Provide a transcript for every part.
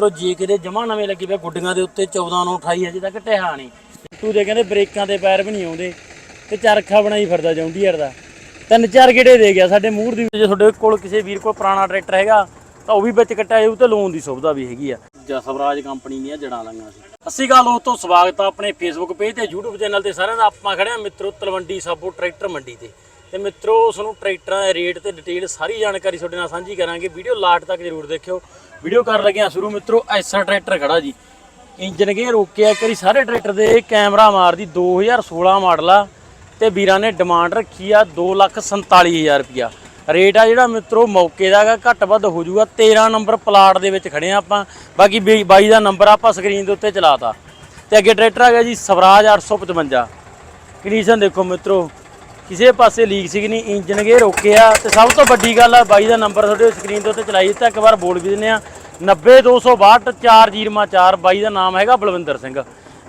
ਮਿੱਤਰੋ ਜੇ ਕਿਤੇ ਜਮਾ ਨਵੇਂ ਲੱਗੇ ਪਿਆ ਗੁੱਡੀਆਂ ਦੇ ਉੱਤੇ 14 ਨੂੰ 28 ਹਜੇ ਤੱਕ ਟਿਹਾ ਨਹੀਂ। ਤੂੰ ਦੇ ਕਹਿੰਦੇ ਬ੍ਰੇਕਾਂ ਦੇ ਪੈਰ ਵੀ ਨਹੀਂ ਆਉਂਦੇ ਤੇ ਚਰਖਾ ਬਣਾਈ ਫਿਰਦਾ ਜੌਂਡੀਅਰ ਦਾ ਤਿੰਨ ਚਾਰ ਗੇੜੇ ਦੇ ਗਿਆ ਸਾਡੇ ਮੂਹਰ ਦੀ। ਜੇ ਤੁਹਾਡੇ ਕੋਲ ਕਿਸੇ ਵੀਰ ਕੋਲ ਪੁਰਾਣਾ ਟਰੈਕਟਰ ਹੈਗਾ ਤਾਂ ਉਹ ਵੀ ਵਿੱਚ ਕੱਟਿਆ ਜਾਊ ਤੇ ਲੋਨ ਦੀ ਸੁਵਿਧਾ ਵੀ ਹੈਗੀ ਆ। ਜਸਵਰਾਜ ਕੰਪਨੀ ਦੀਆਂ ਜੜਾਂ ਲਾਈਆਂ ਸੀ। ਅਸੀਂ ਗੱਲ ਉਹ ਤੋਂ ਸਵਾਗਤ ਆ ਆਪਣੇ ਫੇਸਬੁੱਕ ਪੇਜ ਤੇ YouTube ਚੈਨਲ ਤੇ ਸਾਰਿਆਂ ਦਾ। ਆਪਾਂ ਖੜੇ ਆ ਮਿੱਤਰੋ ਤਲਵੰਡੀ ਸਾਬੋ ਟਰੈਕਟਰ ਮੰਡੀ ਤੇ। ਤੇ ਮਿੱਤਰੋ ਤੁਹਾਨੂੰ ਟਰੈਕਟਰਾਂ ਦੇ ਰੇਟ ਤੇ ਡਿਟੇਲ ਸਾਰੀ ਜਾਣਕਾਰੀ ਤੁਹਾਡੇ ਨਾਲ ਸਾਂਝੀ ਕਰਾਂਗੇ। ਵੀਡੀਓ ਲਾਟ ਤੱਕ ਜ਼ਰੂਰ ਦੇਖਿਓ। ਵੀਡੀਓ ਕਰਨ ਲੱਗਿਆ ਸ਼ੁਰੂ ਮਿੱਤਰੋ, ਐਸਾ ਟਰੈਕਟਰ ਖੜਾ ਜੀ। ਇੰਜਨ ਗੇ ਰੋਕਿਆ ਇੱਕ ਵਾਰੀ ਸਾਰੇ ਟਰੈਕਟਰ ਦੇ ਕੈਮਰਾ ਮਾਰਦੀ 2016 ਮਾਡਲ ਆ ਤੇ ਵੀਰਾਂ ਨੇ ਡਿਮਾਂਡ ਰੱਖੀ ਆ 247000 ਰੁਪਿਆ ਰੇਟ ਆ ਜਿਹੜਾ ਮਿੱਤਰੋ, ਮੌਕੇ ਦਾ ਹੈਗਾ, ਘੱਟ ਵੱਧ ਹੋ ਜਾਊਗਾ। 13 ਨੰਬਰ ਪਲਾਟ ਦੇ ਵਿੱਚ ਖੜੇ ਆ ਆਪਾਂ। ਬਾਕੀ ਬਈ- ਬਾਈ ਦਾ ਨੰਬਰ ਆਪਾਂ ਸਕਰੀਨ ਦੇ ਉੱਤੇ ਚਲਾਤਾ ਤੇ। ਅੱਗੇ ਟਰੈਕਟਰ ਆ ਗਿਆ ਜੀ ਸਵਰਾਜ 855 ਕੰਡੀਸ਼ਨ ਦੇਖੋ ਮਿੱਤਰੋ ਕਿਸੇ ਪਾਸੇ ਲੀਕ ਸੀਗੀ ਨਹੀਂ ਇੰਜਨ ਗੇ ਆ ਤੇ ਸਭ ਤੋਂ ਵੱਡੀ ਗੱਲ ਆ, ਬਾਈ ਦਾ ਨੰਬਰ ਤੁਹਾਡੇ ਸਕਰੀਨ ਦੇ ਉੱਤੇ ਚਲਾਈ ਦਿੱਤਾ, ਇੱਕ ਵਾਰ ਬੋਲ ਵੀ ਦਿੰਨੇ ਆ। 90262 404 ਬਾਈ ਦਾ ਨਾਮ ਹੈਗਾ ਬਲਵਿੰਦਰ ਸਿੰਘ।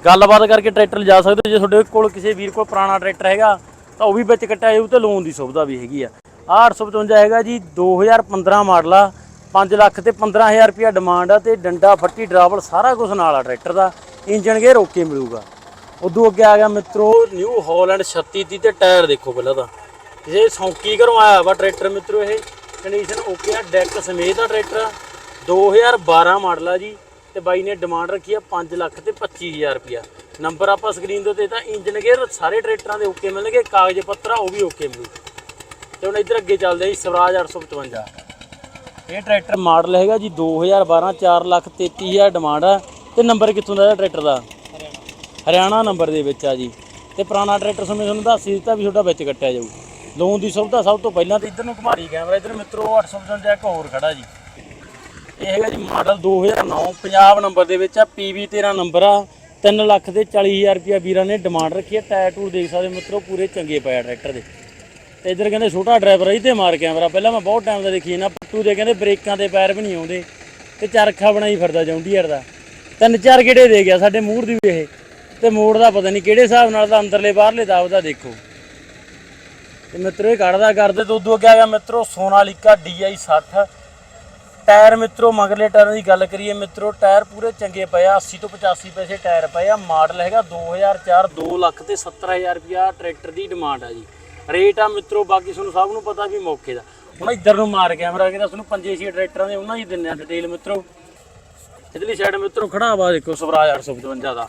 ਗੱਲਬਾਤ ਕਰਕੇ ਟਰੈਕਟਰ ਲਿਜਾ ਸਕਦੇ ਹੋ। ਜੇ ਤੁਹਾਡੇ ਕੋਲ ਕਿਸੇ ਵੀਰ ਕੋਲ ਪੁਰਾਣਾ ਟਰੈਕਟਰ ਹੈਗਾ, ਤਾਂ ਉਹ ਵੀ ਵਿੱਚ ਕੱਟਿਆ ਜਾਊ ਤੇ ਲੋਨ ਦੀ ਸੁਵਿਧਾ ਵੀ ਹੈਗੀ ਆ। ਆਹ 855 ਹੈਗਾ ਜੀ 2015 ਮਾਡਲ ਆ 5 ਲੱਖ ਤੇ 15000 ਰੁਪਿਆ ਡਿਮਾਂਡ ਆ ਤੇ ਡੰਡਾ, ਫੱਟੀ, ਡਰਾਵਲ ਸਾਰਾ ਕੁਝ ਨਾਲ ਆ ਟਰੈਕਟਰ ਦਾ। ਇੰਜਨ ਗੇ ਰੋਕੇ ਮਿਲੂਗਾ। ਉਦੋਂ ਅੱਗੇ ਆ ਗਿਆ ਮਿੱਤਰੋ। ਨਿਊ ਹਾਲੈਂਡ 36 ਦੀ ਤੇ ਟਾਇਰ ਦੇਖੋ ਪਹਿਲਾਂ ਤਾਂ। ਜੇ ਸੌਂਕੀ ਘਰੋਂ ਆਇਆ ਵਾ ਟਰੈਕਟਰ ਮਿੱਤਰੋ ਇਹ। ਕੰਡੀਸ਼ਨ ਓਕੇ ਆ ਡੈਕ ਸਮੇਤ ਆ ਟਰੈਕਟਰ। 2012 ਮਾਡਲ ਆ ਜੀ। ਤੇ ਬਾਈ ਨੇ ਡਿਮਾਂਡ ਰੱਖੀ ਆ 5 ਲੱਖ ਤੇ 25000 ਰੁਪਿਆ ਨੰਬਰ ਆਪਾਂ ਸਕਰੀਨ ਦੇ ਉੱਤੇ ਤਾਂ ਇੰਜਨ ਗੇਅਰ ਸਾਰੇ ਟਰੈਕਟਰਾਂ ਦੇ ਓਕੇ ਮਿਲਣਗੇ, ਕਾਗਜ਼ ਪੱਤਰ ਆ, ਉਹ ਵੀ ਓਕੇ ਮਿਲੂ। ਤੇ ਹੁਣ ਇੱਧਰ ਅੱਗੇ ਚੱਲਦੇ ਆ ਜੀ, ਸਵਰਾਜ 855 ਇਹ ਟਰੈਕਟਰ ਮਾਡਲ ਹੈਗਾ ਜੀ 2012 4 ਲੱਖ 33000 ਡਿਮਾਂਡ ਆ। ਤੇ ਨੰਬਰ ਕਿੱਥੋਂ ਦਾ ਟਰੈਕਟਰ ਦਾ? ਹਰਿਆਣਾ ਨੰਬਰ ਦੇ ਵਿੱਚ ਆ ਜੀ। ਤੇ ਪੁਰਾਣਾ ਟਰੈਕਟਰ ਸਮੇਂ ਤੁਹਾਨੂੰ ਦੱਸ ਹੀ ਦਿੱਤਾ ਵੀ ਤੁਹਾਡਾ ਵਿੱਚ ਕੱਟਿਆ ਜਾਊ। ਲੋਨ ਦੀ ਸੁਵਿਧਾ ਸਭ ਤੋਂ ਪਹਿਲਾਂ ਤੇ ਇੱਧਰ ਨੂੰ ਘੁਮਾਰੀ ਕੈਮਰਾ, ਇੱਧਰ ਮਿੱਤਰੋ 855 ਇੱਕ ਹੋਰ ਖੜਾ ਜੀ। ਇਹ ਹੈਗਾ ਜੀ ਮਾਡਲ 2009 ਪੰਜਾਬ ਨੰਬਰ ਦੇ ਵਿੱਚ ਆ PV 13 ਨੰਬਰ ਆ। 3 ਲੱਖ ਦੇ 40000 ਰੁਪਿਆ ਵੀਰਾਂ ਨੇ ਡਿਮਾਂਡ ਰੱਖੀ ਹੈ ਟਾਇਰ ਟੂਰ ਦੇਖ ਸਕਦੇ ਹੋ ਮਿੱਤਰੋ, ਪੂਰੇ ਚੰਗੇ ਪਏ ਆ ਟਰੈਕਟਰ ਦੇ। ਤੇ ਇੱਧਰ ਕਹਿੰਦੇ ਛੋਟਾ ਡਰਾਈਵਰ ਆ ਜੀ ਤੇ ਮਾਰ ਕੈਮਰਾ। ਪਹਿਲਾਂ ਮੈਂ ਬਹੁਤ ਟਾਈਮ ਦਾ ਦੇਖੀ ਨਾ ਪੱਟੂ ਦੇ ਕਹਿੰਦੇ ਬ੍ਰੇਕਾਂ ਦੇ ਪੈਰ ਵੀ ਨਹੀਂ ਆਉਂਦੇ। ਤੇ ਚਰਖਾ ਬਣਾਈ ਫਿਰਦਾ ਜੌਂਡੀਅਰ ਦਾ। ਤਿੰਨ ਚਾਰ ਗੇੜੇ ਦੇ ਗਿਆ ਸਾਡੇ ਮੂਹਰ ਦੀ ਵੀ ਇਹ। ਤੇ ਮੋੜ ਦਾ ਪਤਾ ਨਹੀਂ ਕਿਹੜੇ ਹਿਸਾਬ ਨਾਲ ਦਾ ਅੰਦਰਲੇ ਬਾਹਰਲੇ ਦਾ ਉਹਦਾ ਦੇਖੋ। ਤੇ ਮਿੱਤਰੋ ਇਹ ਕੱਢਦਾ ਕਰਦੇ ਤੇ ਉਦੋਂ ਅੱਗੇ ਆ ਗਿਆ ਮਿੱਤਰੋ ਸੋਨਾਲੀਕਾ DI 60 ਟਾਇਰ ਮਿੱਤਰੋ ਮਗਰਲੇ ਟਾਇਰਾਂ ਦੀ ਗੱਲ ਕਰੀਏ ਮਿੱਤਰੋ, ਟਾਇਰ ਪੂਰੇ ਚੰਗੇ ਪਏ ਆ। 80 ਤੋਂ 85 ਪੈਸੇ ਟਾਇਰ ਪਏ ਆ। ਮਾਡਲ ਹੈਗਾ 2004 2 ਲੱਖ ਤੇ 70000 ਰੁਪਿਆ ਟਰੈਕਟਰ ਦੀ ਡਿਮਾਂਡ ਆ ਜੀ। ਰੇਟ ਆ ਮਿੱਤਰੋ, ਬਾਕੀ ਤੁਹਾਨੂੰ ਸਭ ਨੂੰ ਪਤਾ ਵੀ ਮੌਕੇ ਦਾ। ਹੁਣ ਇੱਧਰ ਨੂੰ ਮਾਰ ਕੈਮਰਾ ਕਿਹਦਾ ਤੁਹਾਨੂੰ ਪੰਜੇ ਛੇ ਟਰੈਕਟਰਾਂ ਦੇ ਉਹਨਾਂ ਹੀ ਦਿੰਨੇ ਆ ਡਿਟੇਲ ਮਿੱਤਰੋ। ਇਧਰਲੀ ਸਾਈਡ ਮਿੱਤਰੋ ਖੜਾ ਵਾ ਦੇਖੋ ਸਵਰਾਜ 855 ਦਾ।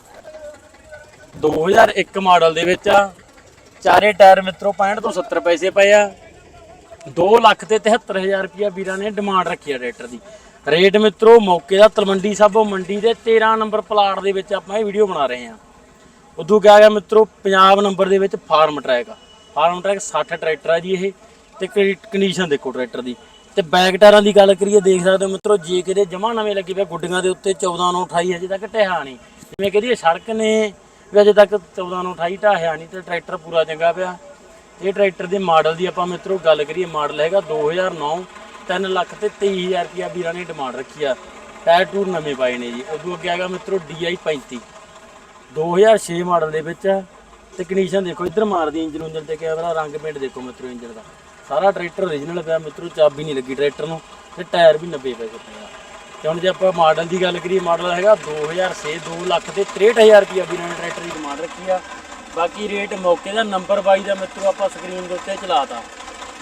2001 ਮਾਡਲ ਦੇ ਵਿੱਚ ਆ। ਚਾਰੇ ਟਾਇਰ ਮਿੱਤਰੋ 65 ਤੋਂ 70 ਪੈਸੇ ਪਏ ਆ। 2 ਲੱਖ ਤੇ 73000 ਰੁਪਇਆ ਵੀਰਾਂ ਨੇ ਡਿਮਾਂਡ ਰੱਖੀ ਆ ਟਰੈਕਟਰ ਦੀ। ਰੇਟ ਮਿੱਤਰੋ, ਮੌਕੇ ਦਾ ਤਲਵੰਡੀ ਸਾਬੋ ਮੰਡੀ ਦੇ 13 ਨੰਬਰ ਪਲਾਟ ਦੇ ਵਿੱਚ ਆਪਾਂ ਇਹ ਵੀਡੀਓ ਬਣਾ ਰਹੇ ਹਾਂ। ਉਦੋਂ ਕਿਹਾ ਗਿਆ ਮਿੱਤਰੋ, ਪੰਜਾਬ ਨੰਬਰ ਦੇ ਵਿੱਚ ਫਾਰਮ ਟਰੈਕ ਆ। ਫਾਰਮ ਟਰੈਕ 60 ਟਰੈਕਟਰ ਆ ਜੀ ਇਹ, ਤੇ ਕੰਡੀਸ਼ਨ ਦੇਖੋ ਟਰੈਕਟਰ ਦੀ। ਤੇ ਬੈਕ ਟਾਇਰਾਂ ਦੀ ਗੱਲ ਕਰੀਏ, ਦੇਖ ਸਕਦੇ ਹੋ ਮਿੱਤਰੋ, ਜੇ ਕਿਤੇ ਜਮਾ ਨਵੇਂ ਲੱਗੇ ਪਿਆ ਗੁੱਡੀਆਂ ਦੇ ਉੱਤੇ 14 ਨੂੰ 28 ਹਜੇ ਤੱਕ ਟਿਹਾ ਨਹੀਂ। ਜਿਵੇਂ ਕਹਦੀ ਸੜਕ ਨੇ ਵੀ ਅਜੇ ਤੱਕ 14 ਨੂੰ 28 ਢਾਹਿਆ ਨਹੀਂ ਤੇ ਟਰੈਕਟਰ ਪੂਰਾ ਚੰਗਾ ਪਿਆ। ਇਹ ਟਰੈਕਟਰ ਦੇ ਮਾਡਲ ਦੀ ਆਪਾਂ ਮਿੱਤਰੋ ਗੱਲ ਕਰੀਏ, ਮਾਡਲ ਹੈਗਾ 2009 3 ਲੱਖ ਤੇ 23000 ਰੁਪਇਆ ਵੀਰਾਂ ਨੇ ਡਿਮਾਂਡ ਰੱਖੀ ਆ। ਟਾਇਰ ਟੂਰ ਨਵੇਂ ਪਾਏ ਨੇ ਜੀ। ਉਦੋਂ ਅੱਗੇ ਹੈਗਾ ਮਿੱਤਰੋ DI 35 2006 ਮਾਡਲ ਦੇ ਵਿੱਚ ਆ। ਤੇ ਕੰਡੀਸ਼ਨ ਦੇਖੋ, ਇੱਧਰ ਮਾਰਦੀ ਇੰਜਨ ਉਂਜਨ ਤੇ ਕੈਮਰਾ ਰੰਗ ਪੇਂਟ ਦੇਖੋ ਮਿੱਤਰੋ ਇੰਜਨ ਦਾ। ਸਾਰਾ ਟਰੈਕਟਰ ਓਰੀਜਨਲ ਪਿਆ ਮਿੱਤਰੋ, ਚਾਬੀ ਨਹੀਂ ਲੱਗੀ ਟਰੈਕਟਰ ਨੂੰ ਤੇ ਟਾਇਰ ਵੀ 90 ਪੈਸੇ ਪਏ ਆ। ਤੇ ਹੁਣ ਜੇ ਆਪਾਂ ਮਾਡਲ ਦੀ ਗੱਲ ਕਰੀਏ, ਮਾਡਲ ਹੈਗਾ 2006 2 ਲੱਖ ਤੇ 63000 ਰੁਪਇਆ ਵੀਰਾਂ ਨੇ ਟਰੈਕਟਰ ਦੀ ਡਿਮਾਂਡ ਰੱਖੀ ਆ। ਬਾਕੀ ਰੇਟ ਮੌਕੇ ਦਾ ਨੰਬਰ ਬਾਈ ਦਾ ਮਿੱਤਰੋ, ਆਪਾਂ ਸਕਰੀਨ ਦੇ ਉੱਤੇ ਚਲਾਤਾ।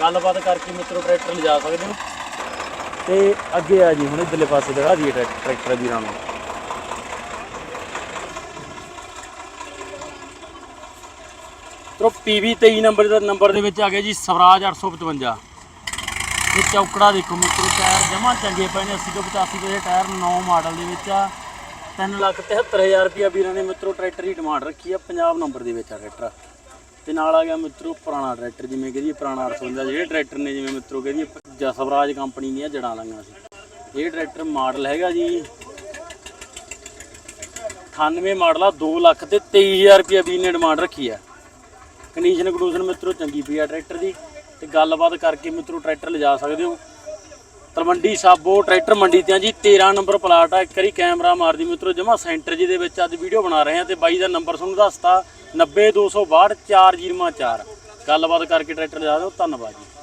ਗੱਲਬਾਤ ਕਰਕੇ ਮਿੱਤਰੋ ਟਰੈਕਟਰ ਲਿਜਾ ਸਕਦੇ ਹੋ। ਤੇ ਅੱਗੇ ਆ ਜੀ, ਹੁਣ ਇਧਰਲੇ ਪਾਸੇ ਦਿਖਾ ਦਈਏ ਟਰੈਕ- ਟਰੈਕਟਰ ਵੀਰਾਂ ਨੂੰ। ਤੋ PV 23 ਨੰਬਰ ਦਾ ਨੰਬਰ ਦੇ ਵਿੱਚ ਆ ਗਿਆ ਜੀ, ਸਵਰਾਜ 855 ਇਹ ਚੌਕੜਾ ਦੇਖੋ ਮਿੱਤਰੋ, ਟਾਇਰ ਜਮਾ ਚੰਗੇ ਪਏ ਨੇ 80 ਤੋਂ 85 ਦੇ ਟਾਇਰ 9 ਮਾਡਲ ਦੇ ਵਿੱਚ ਆ। 3 ਲੱਖ 73000 ਰੁਪਇਆ ਵੀਰਾਂ ਨੇ ਮਿੱਤਰੋ ਟਰੈਕਟਰ ਦੀ ਡਿਮਾਂਡ ਰੱਖੀ ਆ, ਪੰਜਾਬ ਨੰਬਰ ਦੇ ਵਿੱਚ ਆ ਟਰੈਕਟਰ ਤੇ ਨਾਲ ਆ ਗਿਆ ਮਿੱਤਰੋ ਪੁਰਾਣਾ ਟਰੈਕਟਰ, ਜਿਵੇਂ ਕਹਦੀਏ ਪੁਰਾਣਾ 855 ਜਿਹੜੇ ਟਰੈਕਟਰ ਨੇ, ਜਿਵੇਂ ਮਿੱਤਰੋ ਕਹਦੀਏ ਜਸਵਰਾਜ ਕੰਪਨੀ ਦੀਆਂ ਜੜਾਂ ਲਾਈਆਂ ਸੀ। ਇਹ ਟਰੈਕਟਰ ਮਾਡਲ ਹੈਗਾ ਜੀ 98 ਮਾਡਲ ਆ 2 ਲੱਖ ਤੇ 23000 ਰੁਪਇਆ ਵੀਰ ਨੇ ਡਿਮਾਂਡ ਰੱਖੀ ਆ। ਕੰਡੀਸ਼ਨ ਕੰਡੂਸ਼ਨ ਮਿੱਤਰੋ ਚੰਗੀ ਪਈ ਆ ਟਰੈਕਟਰ ਦੀ। ਤੇ ਗੱਲਬਾਤ ਕਰਕੇ ਮਿੱਤਰੋ ਟਰੈਕਟਰ ਲਿਜਾ ਸਕਦੇ ਹੋ। ਤਲਵੰਡੀ ਸਾਬੋ ਟਰੈਕਟਰ ਮੰਡੀ ਤੇ ਆ ਜੀ 13 ਨੰਬਰ ਪਲਾਟ ਆ। ਇੱਕ ਵਾਰੀ ਕੈਮਰਾ ਮਾਰ ਮਾਰਦੀ ਮਿੱਤਰੋ, ਜਮਾ ਸੈਂਟਰ ਜੀ ਦੇ ਵਿੱਚ ਅੱਜ ਵੀਡੀਓ ਬਣਾ ਰਹੇ ਆ ਤੇ ਬਾਈ ਦਾ ਨੰਬਰ ਤੁਹਾਨੂੰ ਦੱਸਤਾ 90262 4004 ਗੱਲਬਾਤ ਕਰਕੇ ਟਰੈਕਟਰ ਲਿਜਾ ਦਿਓ, ਧੰਨਵਾਦ ਜੀ।